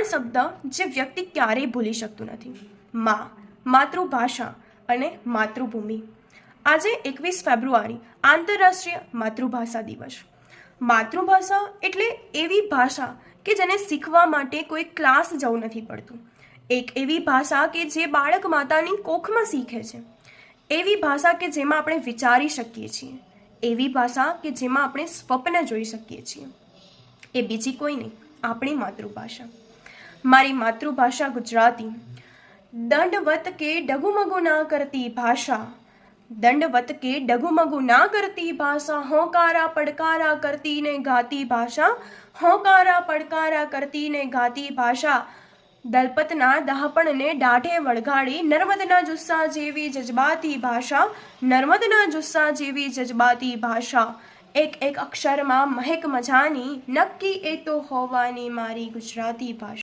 ત્રણ શબ્દ જે વ્યક્તિ ક્યારેય ભૂલી શકતું નથી. મા, માતૃભાષા અને માતૃભૂમિ. આજે એકવીસ ફેબ્રુઆરી, આંતરરાષ્ટ્રીય માતૃભાષા દિવસ. માતૃભાષા એટલે એવી ભાષા કે જેને શીખવા માટે કોઈ ક્લાસ જવું નથી પડતું. એક એવી ભાષા કે જે બાળક માતાની કોખમાં શીખે છે. એવી ભાષા કે જેમાં આપણે વિચારી શકીએ છીએ. એવી ભાષા કે જેમાં આપણે સ્વપ્ન જોઈ શકીએ છીએ. એ બીજી કોઈ નહીં, આપણી માતૃભાષા. મારી માતૃભાષા ગુજરાતી. દંડવત કે ડગુમગુ ના કરતી ભાષા. દંડવત કે ડગુમગુ ના કરતી ભાષા. હોંકારા પડકારા કરતી ને ગાતી ભાષા. હોંકારા પડકારા કરતી ને ગાતી ભાષા. દલપતના દહાપણને દાઢે વળગાડી નર્મદના જુસ્સા જેવી જજબાતી ભાષા. નર્મદના જુસ્સા જેવી જજબાતી ભાષા. એક એક અક્ષરમાં મહેક મજાની. નક્કી એ તો હોવાની મારી ગુજરાતી ભાષા.